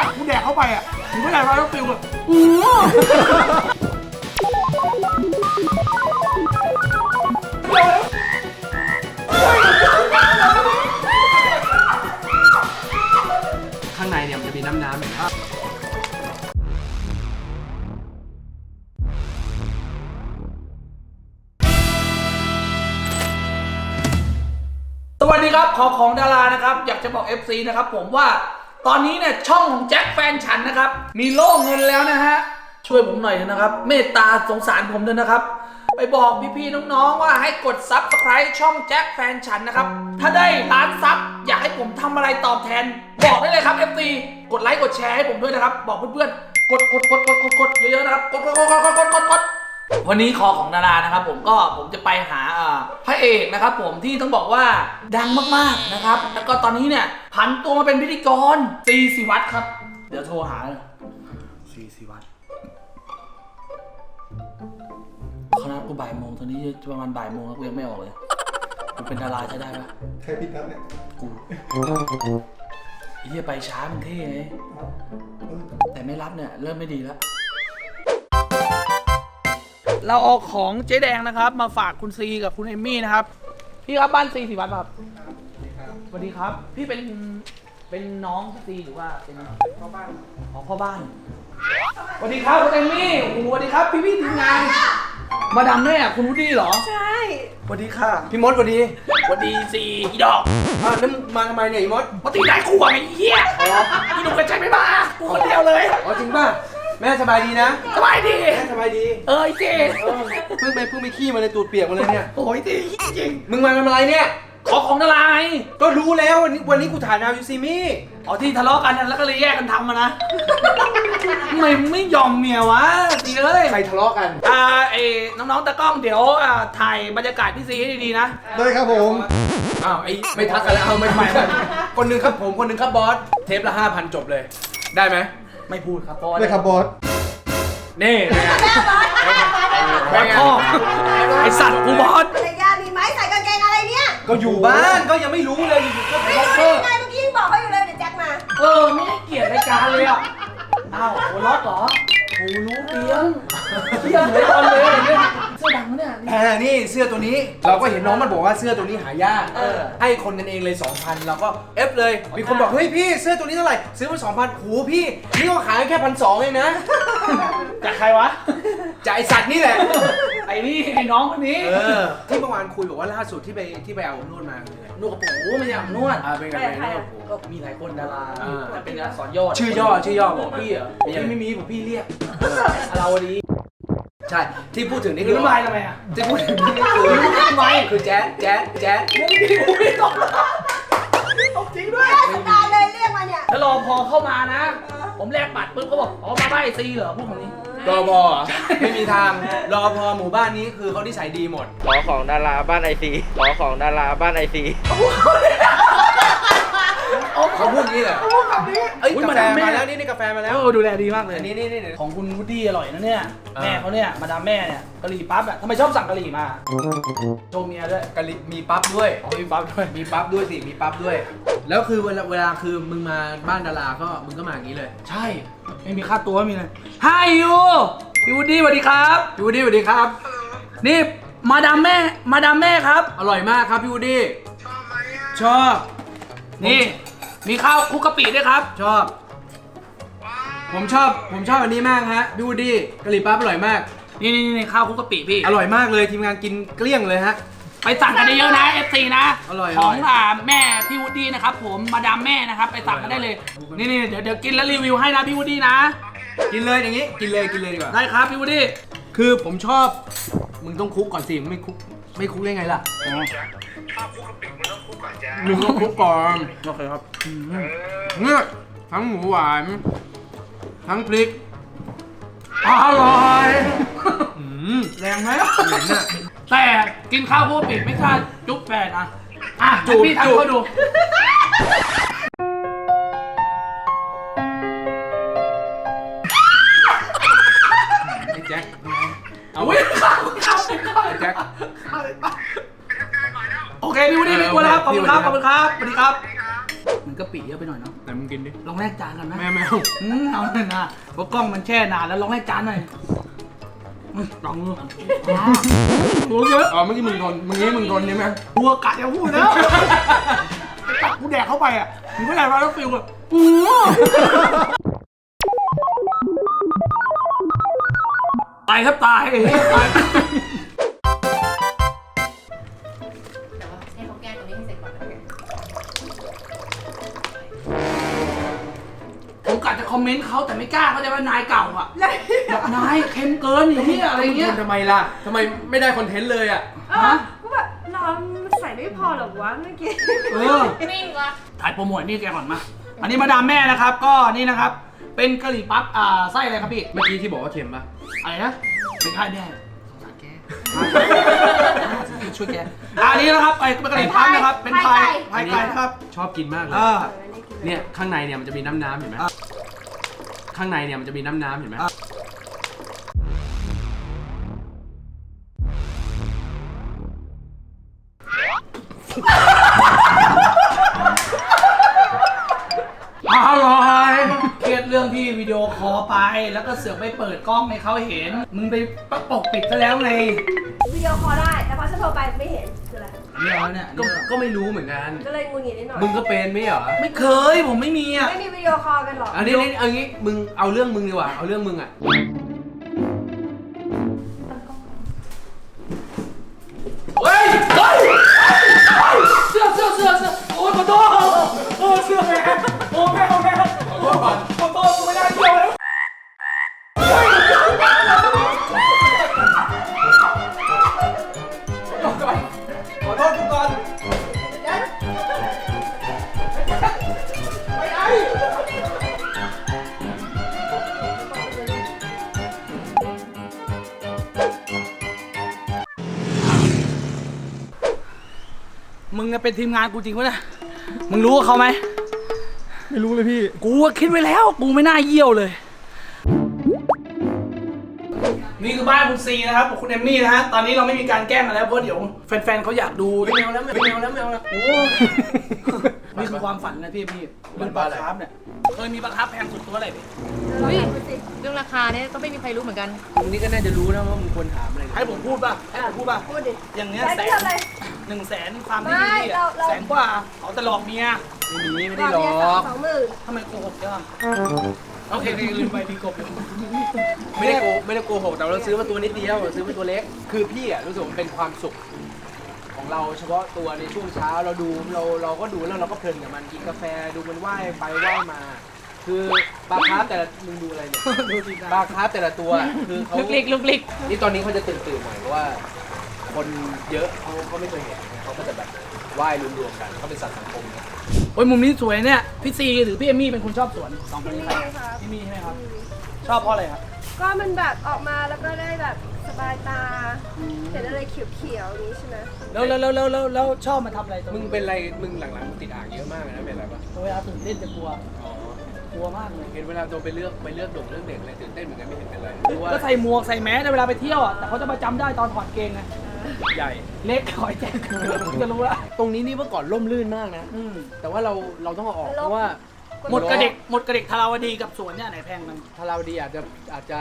ตักกูแดกเข้าไปอะมึงไม่ได้ว่าต้องฟิลแบบอู้ข้างในเนี่ยมันจะมีน้ำน้ำอย่างนี้สวัสดีครับขอของดารานะครับ อยากจะบอก FC นะครับผมว่า ตอนนี้เนี่ยช่องของแจ็คแฟนฉันนะครับ มีโล่งเงินแล้วนะฮะ ช่วยผมหน่อยนะครับ เมตตาสงสารผมด้วยนะครับ ไปบอกพี่ๆน้องๆว่าให้กดซับสไครต์ช่องแจ็คแฟนฉันนะครับ ถ้าได้ล้านซับอยากให้ผมทำอะไรตอบแทน บอกได้เลยครับ FC กดไลค์กดแชร์ให้ผมด้วยนะครับ บอกเพื่อนๆ กดกดกดกดกดเยอะๆนะครับ กดกดกดกดกดกด วันนี้คอของดารานะครับ ผมก็ผมจะไปหาอ่าพระเอกนะครับ ผมที่ต้องบอกว่าดังมากๆนะครับ แล้วก็ตอนนี้เนี่ยผันตัวมาเป็นพิธีกรซีสิวัตรครับ เดี๋ยวโทรหาเลยซีสิวัตรเขานัดกูบ่ายโมงตอนนี้ประมาณบ่ายโมงแล้วกูยังไม่ออกเลยกูเป็นดาราใช้ได้ปะใครพิดนัดเนี่ยกูไอ้เฮียไปช้ามันเท่ไงแต่ไม่รับเนี่ยเริ่มไม่ดีแล้ว เราเอาของเจ๊แดงนะครับ มาฝากคุณซีกับคุณเอมมี่นะครับ พี่ครับบ้านซีสิวัตรครับสวัสดีครับ พี่เป็นเป็นน้องซีหรือว่าเป็นพ่อบ้านอ๋อพ่อบ้านสวัสดีครับคุณเอมมี่โอ้โหสวัสดีครับ พี่พี่ทีมงาน มาดามแม่คุณวูดดี้เหรอใช่สวัสดีค่ะ พี่มดสวัสดีสวัสดีซีอีดอกอ่านั่นมาทำไมเนี่ยไอ้มดมาตีได้คู่ไอ้เหี้ยพี่หนุ่มกันใจไม่มากูคนเดียวเลยอ๋อจริงป่ะ แม่สบายดีนะ สบายดี แม่สบายดีเอ้ยเจเออเพิ่งไปเพิ่งไปขี้มาเลยตูดเปียกมาเลยเนี่ย โอ้ยเจจริงมึงมาทำอะไรเนี่ย ขอของดาราไงก็รู้แล้ววันนี้วันนี้กูถ่ายนาวยูซีมี่อ๋อที่ทะเลาะกันแล้วก็เลยแยกกันทำมานะทำไมไม่ยอมเมียวะจีเอ้ยใครทะเลาะกัน อ่าเอน้องๆตากล้องเดี๋ยวอ่าถ่ายบรรยากาศพี่ซีให้ดีๆนะ ได้ครับผม อ้าวไอ้ไม่ทักกันแล้วเอาไม่ไม่ไม่คนหนึงครับผมคนหนึงครับบอส เทปละห้าพันจบเลย ได้ไหม ไม่พูดครับเพราะว่าได้ครับบอส นี่เป็นไงบอสพ่อไอสัตว์กูบอสภรรยามีไหมใส่กางเกงอะไรเนี่ยก็อยู่บ้านก็ยังไม่รู้เลยอยู่ๆก็ไม่บ็อกรู้เกอร์ได้ยังไงเมื่อกี้ยังบอกเขาอยู่เลยเดี๋ยวแจ็คมา เออไม่ให้เกียรติรายการเลยอะอ้าวโหล็อกเหรอ โหรู้เปียงเปียงเลยตอนเลยเนี่ยเสื้อดังปะเนี่ยนี่อ่านี่เสื้อตัวนี้เราก็เห็นน้องมันบอกว่าเสื้อตัวนี้หายากเออ ให้คนกันเองเลย 2,000เราก็เอฟเลย มีคนบอกเฮ้ยพี่เสื้อตัวนี้เท่าไหร่ซื้อมา2,000โหพี่นี่ก็ขายแค่พันสองเองนะ จากใครวะ จ่ายสัตว์นี่แหละ ไอ้นี่ไอ้น้องคนนี้ เออ ที่เมื่อวานคุยบอกว่าล่าสุดที่ไปที่ไปเอานวดมาคืออะไร นวดกระปูไม่ใช่อาบนวดอ่าเป็นไงเป็นไงนวดก็มีหลายคนดาราอ่า แต่เป็นดาราสอนยอดชื่อย่อชื่อย่อบอกพี่เหรอผมพี่ไม่มีผมพี่เรียกเราดีใช่ ที่พูดถึงนี่คืคืออน้ำลายทำไมอะที่พูดถึงนี่คือคือแจ๊ดแจ๊ดแจ๊ดมึงพี่อุ้ยตกตกจริงด้วยเทศกาลเลยเรียกมาเนี่ย แล้วรอพอเข้ามานะ ผมแลกบัตรปุ๊บเขาบอกอ๋อมาบ้านไอซีเหรอพวกคนนี้รอ พอเหรอไม่มีทางรอพอหมู่บ้านนี้คือเขานิสัยดีหมด ขอของดาราบ้านไอซีขอของดาราบ้านไอซี เขาพูดอย่างนี้เลยเอ้ยอุ๊ยกามาแฟดามแม่ มาแล้วนี่นี่กาแฟมาแล้วเออดูแลดีมากเลยอันนี้นี่นี่นี่ ของคุณวูดดี้อร่อยนะเนี่ย อ่า แม่เขาเนี่ย มาดามแม่เนี่ยกะหรี่ปั๊บอะทำไมชอบสั่งกะหรี่มา โชว์เมียด้วยกะลิมีปั๊บด้วยอ๋อมีปั๊บด้วย มีปั๊บด้วยสิ มีปั๊บด้วย แล้วคือเวลาเวลาคือมึงมาบ้านดาราก็มึงก็มาอย่างนี้เลย ใช่ ไม่มีค่าตัวไม่มีเลยไฮยูพี่วูดดี้สวัสดีครับ พี่วูดดี้สวัสดีครับ นี่มาดามแม่ มาดามแม่ครับ อร่อยมากครับพี่วูดดี้ ชอบนี่ มีข้าวคลุกกะปิด้วยครับ ชอบ ผมชอบ ผมชอบอันนี้มากฮะพี่วูดดี้กะหรี่ปั๊บอร่อยมาก นี่นี่นี่ข้าวคลุกกะปิพี่ อร่อยมากเลยทีมงานกินเกลี้ยงเลยฮะ ไปสั่งกันเยอะๆนะ FC นะอร่อยของอร่อยอ่าแม่พี่วูดดี้นะครับ ผมมาดามแม่นะครับ ไปสั่งกันได้เลย นี่นี่เดี๋ยวเดี๋ยวกินแล้วรีวิวให้นะพี่วูดดี้นะ กินเลยอย่างนี้ กินเลยกินเลยดีกว่า ได้ครับพี่วูดดี้ คือผมชอบ มึงต้องคลุกก่อนสิมึงไม่คลุก ไม่คลุกได้ไงล่ะ มึงต้องคลุกก่อนโอเคครับเนี่ยทั้งหมูหวาน ทั้งพริก อร่อยอืมแรงไหมเหม็นอะแต่กินข้าวคลุกกะปิไม่กล้าจุ๊บแฟนอะอะจูบพี่จูบทำเขาดู ไอ้แจ็คเอาอุ้ยข้าวข้าวข้าวไอ้แจ็คโอ เคพี่วูดดี้ไม่กลัวแล้วครับขอบคุณครับขอบคุณครับสวัสดีครับ มันกะปิเยอะไปหน่อยเนาะเอแต่มึงกินดิลองแลกจานกันไหมแม่แมวอืมเอาเลยนะเพราะกล้องมันแช่นานแล้วลองแลกจานหน่อยอืมลองดูอ่าโอ้เยอะอ๋อเมื่อกี้มึงโดนเมื่อกี้มึงโดนใช่ไหมกูกะจะพูดแล้วตักกูแดกเข้าไปอะมึงเข้าใจป่ะแล้วฟิลแบบอู้ตายครับตายตาย นต์เขาแต่ไม่กล้าเขาใจว่านายเก่าอะแบบนายเค็มเกินอย่างเงี้ยอะไรเงี้ยทำไมล่ะทำไมไม่ได้คอนเทนต์เลยอะฮะก็แบบน้องใส่ไม่พอหรอวะเมื่อกี้เออนิ่งวะถ่ายโปรโมทนี่แกก่อนมาอันนี้มาดามแม่นะครับ ก็นี่นะครับ เป็นกะหรี่ปั๊บอ่าไส้อะไรครับพี่เมื่อกี้ที่บอกว่าเค็มปะอะไรนะไม่ใช่แน่สงสารแกช่วยแกอันนี้นะครับไอ้กะหรี่ปั๊บนะครับ เป็นพายพายไก่นะครับ ชอบกินมากเลยเออเนี่ย ข้างในเนี่ยมันจะมีน้ำน้ำๆเห็นไหมอะ ข้างในเนี่ยมันจะมีน้ำน้ำๆเห็นไหมอะอร่อย เครียดเรื่องที่วิดีโอคอลไป แล้วก็เสือกไปเปิดกล้องให้เขาเห็น มึงไปประปกปิดซะแล้วไง วิดีโอคอลได้ แต่พอฉันโทรไปไม่เห็นคืออะไร นี่เอาเนี่ยก็ก็ไม่รู้เหมือนกัน ก็เลยงุนงิดนิดหน่อย มึงก็เป็นไม่เหรอไม่เคยผมไม่มีอะ ไม่มีวิดีโอคอลกันหรอก อันนี้นี่เอางี้มึงเอาเรื่องมึงดีกว่าเอาเรื่องมึงอะ เป็นทีมงานกูจริงปะเนี่ยมึงรู้กับเขาไหม ไม่รู้เลยพี่ กูอะคิดไว้แล้ว กูไม่น่าเยี่ยวเลย นี่คือบ้านคุณซีนะครับกับคุณเอมมี่นะฮะ ตอนนี้เราไม่มีการแกล้งกันแล้วเพราะเดี๋ยวแฟนๆเขาอยากดูไม่เอาแล้วไม่เอาแล้วไม่เอาแล้วโอ้นี่คือความฝันนะพี่พี่เรื่องปลาคาร์ฟเนี่ย เคยมีปลาคาร์ฟแพงสุดตัวอะไรพี่อุ้ยเรื่องราคาเนี่ยก็ไม่มีใครรู้เหมือนกันมึงนี่ก็น่าจะรู้นะว่ามึงควรถามอะไร ให้ผมพูดป่ะ ให้ผมพูดป่ะ พูดดิ อย่างเงี้ยแจ็คแสที่นทำอะไร หนึ่งแสนความที่ไม่พี่เราอะเรา แสนกว่าเอาแต่หลอกเมียไม่มีไม่บได้อกหรเมียสอองกสองหมื่นทำไมโกหกจังโอเคพี่ลืมไปพี่กบอยู่ไม่ได้โกไม่ได้โกหกแต่เราซื้อมาตัวนิดเดียวซื้อมาตัวเล็ก คือพี่อะรู้สึกมันเป็นความสุข ของเราเฉพาะตัวในช่วงเช้าเราดูเราเราก็ดูแล้วเราก็เพลินกับมันกินกาแฟดูมันว่ายไปว่ายมา คือปลาคาร์ฟแต่ละมึงดูอะไรเนี่ยดูสิปลาคาร์ฟแต่ละตัว คือเขาลุกลิกลุกลิกนี่ตอนนี้เขาจะตื่นตื่นๆหน่อยเพราะว่า คนเยอะเขาเขาไม่เคยเห็นเขาก็จะแบบว่ายรวมๆกันเขาเป็นสัตว์สังคมนะโอ้ยมุมนี้สวยเนี่ยพี่ซีหรือพี่เอมมี่เป็นคนชอบสวนสองคนนี้ใครพี่ครับ พี่มี่ใช่ไหมครับ ชอบเพราะอะไรครับก็มันแบบออกมาแล้วก็ได้แบบสบายตา เห็นอะไรเขียวๆอย่างนี้ใช่ไหมแล้วแล้วแล้วแล้วแล้วแล้วชอบมาทำอะไรตรงมึงนี้เป็นอะไรมึงหลังๆมึงติดอ่างเยอะมากเลยนะเป็นอะไรปะเวลาตื่นเต้นจะกลัวอ๋อกลัวมากเลยเห็นเวลาโดนไปเลือกไปเลือกด่งเลือกเด็กอะไรตื่นเต้นเหมือนกันไม่เห็นเป็นไรหรือว่าก็ใส่หมวกใส่แมสในเวลาไปเที่ยวอะแต่เขาจะมาจำได้ตอนถอดเกงไง ใหญ่ เล็กขอยแจ็คจะรู้ละตรงนี้นี่เมื่อก่อนร่มรื่นมากนะ อืมแต่ว่าเราเราต้องเอาออกเพราะว่า หมดกระเด็กหมดกระเด็กทาราวดีกับสวนเนี่ยไหนแพงมัน ถ้าเราดีอาจจะอาจจะ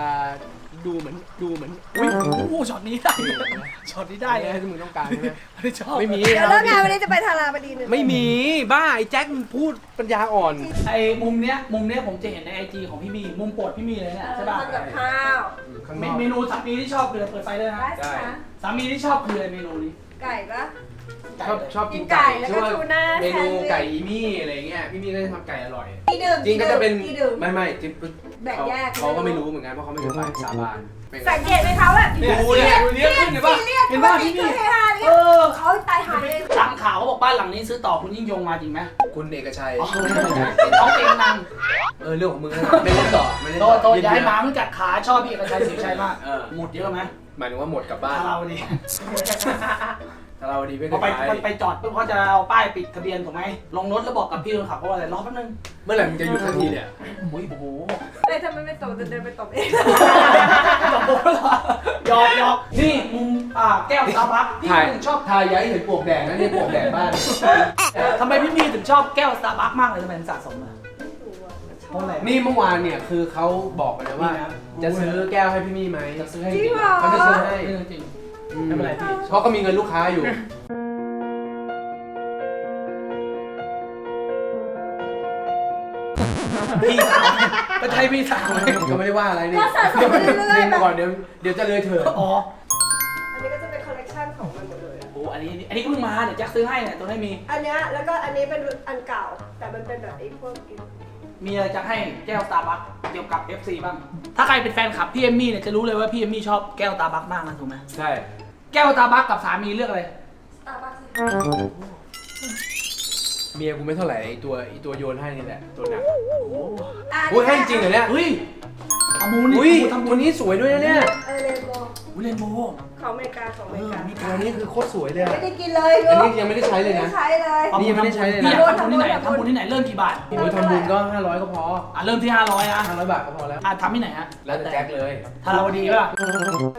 ดูเหมือนดูเหมือนอุ้ยโอ้โหช็อตนี้ได้ช็อตนี้ได้เลยที่มึงต้องการใช่ไหมไม่ชอบไม่มี เดี๋ยวเลิกงานวันนี้จะไปทาราบดีหนึ่งไม่มีบ้าไอ้แจ็คมันพูดปัญญาอ่อนไอ้มุมเนี้ยมุมเนี้ยผมจะเห็นในไอจีของพี่มี มุมโปรดพี่มีเลยเนี่ยใช่ป่ะทำกับข้าวข้างเมนอกเมนูสามีที่ชอบคืออะไรเปิดไฟเลยนะได้สิคะสามีที่ชอบคืออะไรเมนูนี้ไก่ปะ ชอบชอบกินกินไก่ไก่แล้วก็ชื่อว่าทูน่าเมนูแซนด์วิช ไก่อีมี่อะไรเงี้ยพี่มี่ก็จะทำไก่อร่อยกี่ดื่มจริงก็จะเป็นกี่ดื่มไม่ไม่จริงแบ่งแยก เขาเขาก็ไม่รู้เหมือนกันเพราะเขาไม่เคยไปสาบานเป็นไงสังเกตไหมคะว่าเนี่ยดูเนี่ยดูเนี่ยขึ้นเห็นป่ะซีเรียสเห็นปป่ะกติพี่คือมีเฮฮาเลยเออเขาตายหายเลยตามข่าวเขาบอกบ้านหลังนี้ซื้อต่อคุณยิ่งยงมาจริงไหมคุณเอกชัย อ๋อเขาเองนังเออเรื่องของมึงนะไม่เล่นต่อไม่เล่นโตต่อโตย้ายหมามันกัดขาชอบพี่เอกชัยศรีชัยมากเออหมดเยอะไหมหมายถึงว่าหมดกลับบ้านถ้าเรา ดีถ้าเราดีไม่พอได้ไปไปไปไปจอดปุ๊บเขาจะเอาป้ายปิดทะเบียนถูกไหมลงรถแล้วบอกกับพี่คนขับเขาว่าอะไรรอแป๊บนึงเมื่อไหร่มึงจะหยุดสักทีเนี่ยโอ้ยโอ้โหเอ้ยทำไมไม่ตบเดินไปตบเองหยอกหยอกนี่มุมอ่าแก้วตาบัคพี่ถ่ายถึงชอบถ่ายย้ายเห็นปลวกแดงนะนี่ปลวกแดงบ้านทำไมพี่มีถึงชอบแก้วสตาร์บัคมากเลยทำไมถึงสะสมอะเพราะอะไร นี่เมื่อวานเนี่ยคือเขาบอกมาเลยว่านี่นะจะซื้อแก้วให้พี่มี่ไหมจะซื้อให้จริงเหรอ เขาจะซื้อให้เรื่องจริงอื ไม่เป็นไรพี่เพราะก็มีเงินลูกค้าอยู่ พี่สาวก็ใช่พี่สาวไหมก็ไม่ได้ว่าอะไรนี่ก็สะสมไปเรื่อยๆดึงก่อนเดี๋ยวเดี๋ยวจะเลยเถิดอ๋ออันนี้ก็จะเป็นคอลเลกชันของมันหมดเลยอะโอ้อันนี้อันนี้ก็เพิ่งมาเดี๋ยวแจ็คซื้อให้เนี่ยตัวนี้มี อันเนี้ยแล้วก็อันนี้เป็นอันเก่า แต่มันเป็นแบบไอ้พวก มีอะไรจะให้แก้วตาบัคเกี่ยวกับ FC บ้าง ถ้าใครเป็นแฟนคลับพี่เอมมี่เนี่ยจะรู้เลยว่าพี่เอมมี่ชอบแก้วตาบัคมากนะถูกไหมใช่ แก้วตาบัคกับสามีเลือกอะไรสตาร์บัคเมียกูไม่เท่าไหร่ไอ้ตัวไอ้ตัวโยนให้นี่แหละตัวหนักอะอุ้ยให้จริงเหรอเนี่ย เฮ้ย เอามูนี่อุ้ยทำมูตัวนี้สวยด้วยนะเนี่ยเออเรนโบว์อุ้ยเรนโบว์ของอเมริกาของอเมริกาเออมีตัวนี้คือโคตรสวยเลยอะไม่ได้กินเลยอันลูนี้กยังไม่ได้ใช้เลยไม่นะได้ใช้เลย นี่ยังไม่ได้ใช้เลยนะ พี่อยากทำบุญที่ไหนทำบุญทำบุญที่ไหนเริ่มกี่บาทโอ้ยทำบุญก็ 500 ก็พออะเริ่มที่500อะ500บาทก็พอแล้ว อะทำที่ไหนฮะแล้วแต่แจ็คเลย ทาราวดีป่ะ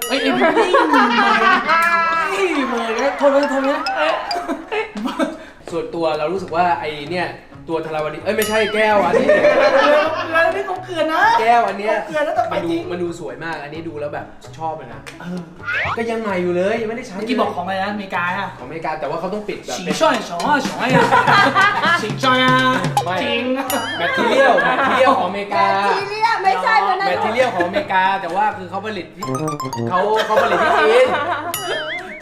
เอ้ยเอ้ยพี่นี่เบอร์เลยโทษเลยโทษเลยส่วนตัวเรารู้สึกว่าไอ้เนี่ย ตัวธาราวดีเอ้ยไม่ใช่แก้วอันนี้ แล้วนี่เขาเกลือนนะ แก้วอันเนี้ยเกลือนแล้วต้องไปมันดูทิ้ง มันดูสวยมาก อันนี้ดูแล้วแบบชอบเลยนะเออก็ยังใหม่อยู่เลยยังไม่ได้ใช้เมื่อกี้บอกของอะไรนะอเมริกาอะของอเมริกาแต่ว่าเขาต้องปิดแบบชิงเป็นช่อยสองอะสองอะชิงช่อยอะไม่จริงแมทเทียลแมทเทียลของอเมริกาทีเรียไม่ใช่มันนะแมทเทียลของอเมริกา แต่ว่าคือเขาผลิตที่เขาเขาผลิตที่จีน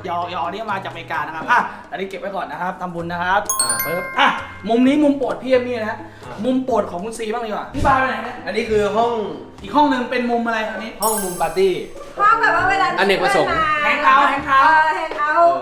ยอยอนี่มาจากอเมริกานะครับอะอันนี้เก็บไว้ก่อนนะครับทำบุญนะครับอ่าปึ๊บอะ มุมนี้มุมโปรดพี่เอมมี่นะฮะอ่ามุมโปรดของคุณซีบ้างดีกว่าพี่บาร์ไปไหนเนี่ยอันนี้คือห้องอีกห้องหนึ่งเป็นมุมอะไรอันนี้ ห้องมุมปาร์ตี้ ห้องแบบว่าเวลาอเนกประสงค์ แฮงเอาท์แฮงเอาท์เออแฮงเอาท์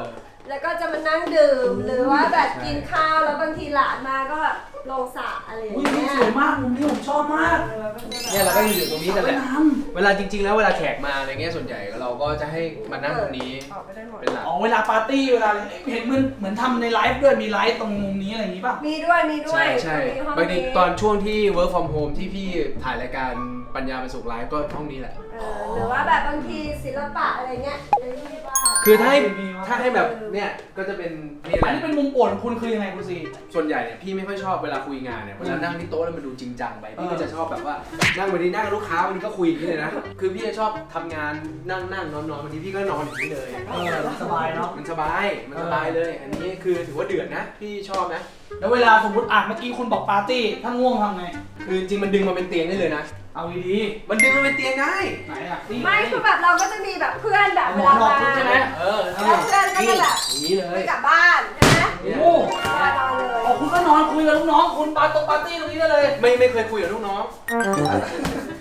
แล้วก็จะมานั่งดื่ม หรือว่าแบบกินข้าวแล้วบางทีหลานมาก็แบบ ลงสระอะไรอย่างอุ้ยเงี้ยสวยมากมุมนี้ผมชอบมากเออมันจะแบบเนี่ยเราก็อยู่ตรงนี้นั่นแหไปละ น้เวลาจริง ๆ แล้วเวลาแขกมาอะไรเงี้ยส่วนใหญ่เราก็จะให้มานั่งตรงนี้ออกไปได้หมด เป็นหลักำอ๋อเวลาปาร์ตี้เวลาอะไรเห็นเหมือนเหมือนทำในไลฟ์ด้วยมีไลฟ์ตรงมุมนี้อะไรอย่างงี้ป่ะ มีด้วยมีด้วยใช่ใช่ตรงนี้ห้องบางทีนี้ตอนช่วงที่ work from home ที่พี่ถ่ายรายการปัญญาเป็นสุขไลฟ์ก็ห้องนี้แหละ เออหรือว่าแบบบางทีศิลปะอะไรเงี้ยในที่ว่า คือถ้าให้มีวะถ้าให้แบบเนี่ยก็จะเป็นนี่แหอันละนี้เป็นมุมโปรดของคุณคือยังไงคุณซี ส่วนใหญ่เนี่ยพี่ไม่ค่อยชอบเวลาคุยงานเนี่ยเวลานั่งที่โต๊ะแล้วมันดูจริงจังไปพี่เออก็จะชอบแบบว่านั่งวันนี้นั่งกับลูกค้าวันนี้ก็คุยอย่างนี้เลยนะคือพี่จะชอบทำงานนั่งนั่งนอนนอนวันนี้พี่ก็นอนอย่างนี้เลย เออสบายเนาะ มันสบายมันสบายเลย อันนี้คือถือว่าเดือดนะพี่ชอบนะ แล้วเวลาสมมติอะเมื่อกี้คุณบอกปาร์ตี้ ถ้าง่วงทำไง คือจริงๆมันดึงมาเป็นเตียงได้เลยนะ เอาดีมันดึงมาเป็นเตียงได้ๆไหนอะนี่ไม่คือแบบเราก็จะมีแบบเพื่อนแบบหมเวอนลานอนมาปุ๊บใช่ไหมเออแล้วเพื่อนก็จะแบบอย่างนี้เลยไม่กลับบ้านใช่ไหมโอ้เนี่ยโหมานอนเลยอ๋อคุณก็นอนคุยกับลูกน้องคุณปาร์ตงปาร์ตี้ตรงนี้ได้เลยไม่ไม่เคยคุยกับลูกน้อง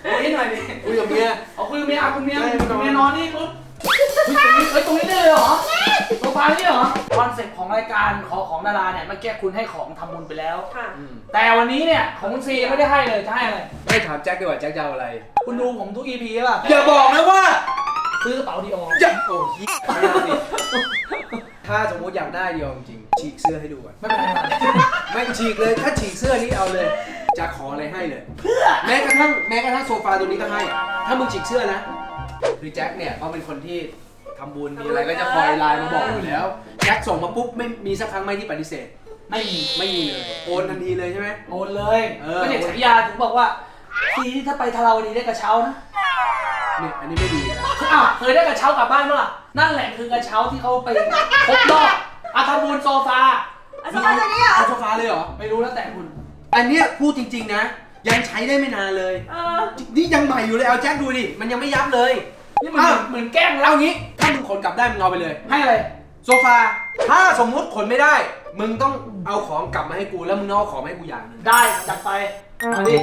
คุยหน่อยดิคุยกับเมียเอาคุยกับเมียอะคุณเมียใช่คุณเมียนอนนี่ปุ๊บ เฮ้ยตรงนี้เฮ้ยตรงนี้ได้เลยเหรอโซฟานี่เหรอคอนเซ็ปต์ของรายการขอของดาราเนี่ยเมื่อกี้คุณให้ของทำบุญไปแล้ว ค่ะอืมแต่วันนี้เนี่ยของคุณซียังไม่ได้ให้เลยจะให้อะไรไม่ถามแจ็คดีกว่าแจ็คจะเอาอะไร คุณดูผมทุก EP ป่ะอย่าบอกนะว่าซื้อกระเป๋าดีอออย่าโอ้ยไม่เอาดิถ้าสมมติอยากได้เดียวจริงๆฉีกเสื้อให้ดูก่อนไม่เป็นไรครับไม่ฉีกเลยถ้าฉีกเสื้อนี้เอาเลย จะขออะไรให้เลย เพื่อแม้กระทั่งแม้กระทั่งโซฟาตัวนี้ก็ให้ ถ้ามึงฉีกเสื้อนะ คือแจ็คเนี่ยเขาเป็นคนที่ ทำบุญมีอะไรก็จะคอยไลน์มาบอกอยู่แล้วแจ็คส่งมาปุ๊บไม่มีสักครั้งไหมที่ปฏิเสธ ไม่มีไม่มีเลยโอนทันทีเลยใช่ไหม โอนเลยเออ ก็เนี่ยฉายาถึงบอกว่าซีถ้าไปทาราวดีได้กระเช้านะเนี่ยอันนี้ไม่ดีนะอ้าวเคยได้กระเช้ากลับบ้านปะล่ะนั่นแหละคือกระเช้าที่เขาไปครบรอบอาทำบุญโซฟา อะสบายตัวนี้เหรอเอาโซฟาเลยเหรอ ไม่รู้แล้วแต่คุณ อันเนี้ยพูดจริง ๆ นะ ยังใช้ได้ไม่นานเลย เออนี่ยังใหม่อยู่เลยเอาแจ็คดูดิมันยังไม่ยับเลย นี่มันเหมือนเหมือนแกล้งเอาแล้วงี้ ถ้ามึงขนกลับได้มึงเอาไปเลย ให้อะไร โซฟา ถ้าสมมุติขนไม่ได้ มึงต้องเอาของกลับมาให้กู แล้วมึงต้องเอาของมาให้กูอย่างหนึงได้จัดไปมาดิ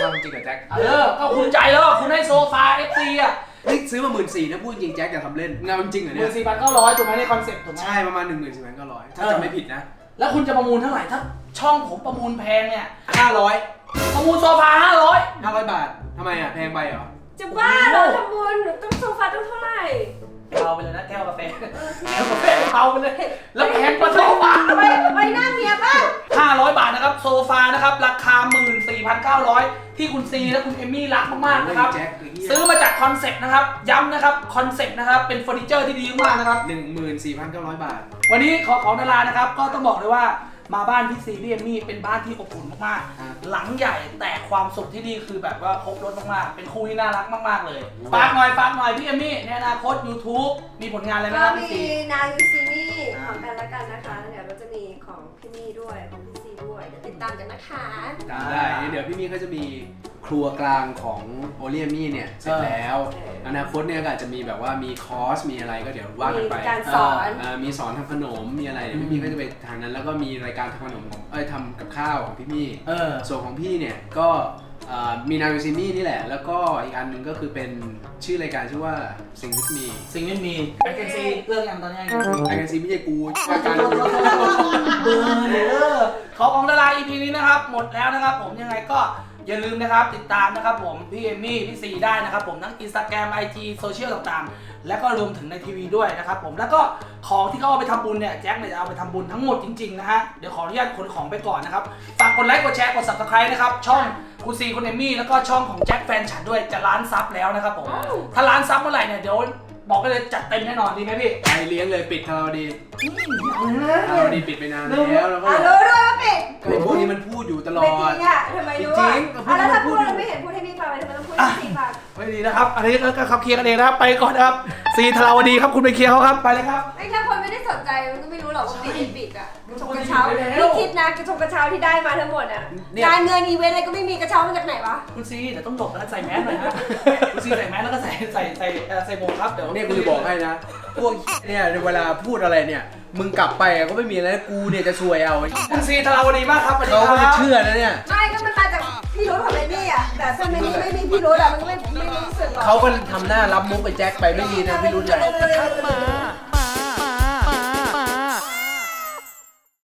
เอาจริงกับแจ็คเออก็คุณใจแล้วอะคุณให้โซฟาเอฟซีอะนี่ซื้อมาหมื่นสี่นะพูดจริงแจ็คอย่าทำเล่นเงาจริงเหรอหเนี่มื่ยนสี่พันเก้าร้อยถูกไหมในคอนเซ็ปต์ถูกไหม ใช่ประมาณหนึ่งหมื่นสี่พันเก้าร้อยถ้าเออ จำไม่ผิดนะแล้วคุณจะประมูลเท่าไหร่ถ้าช่องผมประมูลแพงเนี่ยห้าร้อยประมูลโซฟาห้าร้อยห้าร้อยบาททำไมอะแพงไปเหรอ จะบ้าเหรอทำบุญหนูต้องโซฟาต้องเท่าไหร่ เบาไปเลยนะแก้วกาแฟแก้วกาแฟเบาไปเลย แล้วแพงกว่าโซฟาไปไปหน้าเมียบ้าง500 บาทนะครับ โซฟานะครับ ราคา 14,900 ที่คุณซีและคุณเอมมี่รักมากๆนะครับแจ็คไอ้เหี้ยซื้อมาจากคอนเซ็ปต์นะครับ ย้ำนะครับคอนเซ็ปต์นะครับ เป็นเฟอร์นิเจอร์ที่ดีมากๆนะครับหนึ่งหมื่นสี่พันเก้าร้อยบาท วันนี้ขอของดารานะครับ ก็ต้องบอกเลยว่า มาบ้านพี่ซีพี่เอมมี่เป็นบ้านที่อบอุ่นมากครับๆหลังใหญ่แต่ความสุขที่นี่คือแบบว่าครบรถมากๆ เป็นคู่ที่น่ารักมากๆเลยฝากหน่อยฝากหน่อยพี่เอมมี่ในอนาคต YouTube มีผลงานอะไรไหมก็ครับมีพี่ซีนายูซีนี่ของกันและกันนะคะเดี๋ยวก็จะมีของพี่มี่ด้วยของพี่ซีด้วยเดี๋ยวติดตามกันนะคะตามได้ เดี๋ยวพี่มี่ก็จะมี ครัวกลางของโอเลียมี่เนี่ยเสร็จแล้วเอออนาคตเนี่ยก็อาจจะมีแบบว่ามีคอร์สมีอะไรก็เดี๋ยวว่ากันมีไปการสอนเอ่อมีสอนทำขนมมีอะไรเดี๋ยวพี่มี่ก็จะไปทางนั้น แล้วก็มีรายการทำขนมของเอ้ยทำกับข้าวของพี่มี่เออ ส่วนของพี่เนี่ยก็เอ่อมีนาวิซิมี่นี่แหละ แล้วก็อีกอันหนึ่งก็คือเป็นชื่อรายการชื่อว่าสิ่งที่มีสิ่งที่มีแอคเซนซีเรื่องอย่างตอนนี้รายการซีไม่ใช่กูรายการเบอร์เออของของดารา EP นี้นะครับ หมดแล้วนะครับ ผมยังไงก็ อย่าลืมนะครับติดตามนะครับผมพี่เอมมี่พี่ซีได้นะครับผมทั้ง Instagram IG โซเชียลต่างๆ แล้วก็รวมถึงในทีวีด้วยนะครับผมแล้วก็ของที่เขาเอาไปทำบุญเนี่ยแจ็คเนี่ยจะเอาไปทำบุญทั้งหมดจริงๆนะฮะเดี๋ยวขออนุญาตขนของไปก่อนนะครับฝากกดไลค์กดแชร์กด subscribe นะครับช่องคุณซีคุณเอมมี่แล้วก็ช่องของแจ็คแฟนฉันด้วยจะล้านซับแล้วนะครับผมถ้าล้านซับเมื่อไหร่เนี่ยเดี๋ยว บอกกันเลยจัดเต็มแน่นอนดีไหมพี่ไปเลี้ยงเลยปิดทาราวดีอืมเอาเลยทาราวดีปิดไปนานแล้วแล้วก็อะรู้ด้วยว่าปิดไอ้พวกนี้มันพูดอยู่ตลอไม่ดจริงอะทำไมรู้อะจริงๆอะแล้วถ้าพูดพูดอยู่แล้วไม่เห็นพูดให้พี่ฟังเลยทำไมต้องพูดให้พี่ฟัง ไม่ดีนะครับ อันนี้ก็ขับเคลียร์กันเองนะครับ ไปก่อนนะครับ ซีธาราวดีครับคุณไปเคลียร์เขาครับไปเลยครับไอ้ถ้าคนไม่ได้สนใจมันก็ไม่รู้หรอกว่าปิดไม่ปิดอะกระชงกระเช้าปิดไปแล้วพี่คิดนะกระชงกระเช้าที่ได้มาทั้งหมดอะเนี่ย การเงินอีเวนต์อะไรก็ไม่มีกระเช้ามาจากไหนวะคุณซีเดี๋ยวต้องหลบนะใส่แมสหน่อยฮะคุณซีใส่แมสแล้วก็ใส่ใส่ใส่เอ่อใส่หมวกครับเดี๋ยวเนี่ยกูจะบอกให้นะ พวกเนี่ยเวลาพูดอะไรเนี่ย มึงกลับไปอะก็ไม่มีอะไรกูเนี่ยจะซวยเอาคุณซีธาราวดีมากครับสวัสดีเขาคก็จะรับเชื่อนะเนี่ย ไม่ก็มันมาจากพี่รู้ของเรนนี่อะ แต่ถ้าเรนนี่ไม่มีพี่รู้อะมันก็ไม่ไม่รู้สึกหรอกเขาก็ทำหน้ารับมุกไปแจ็คไปไม่ดีนะพี่รุ่นใหญ่เออ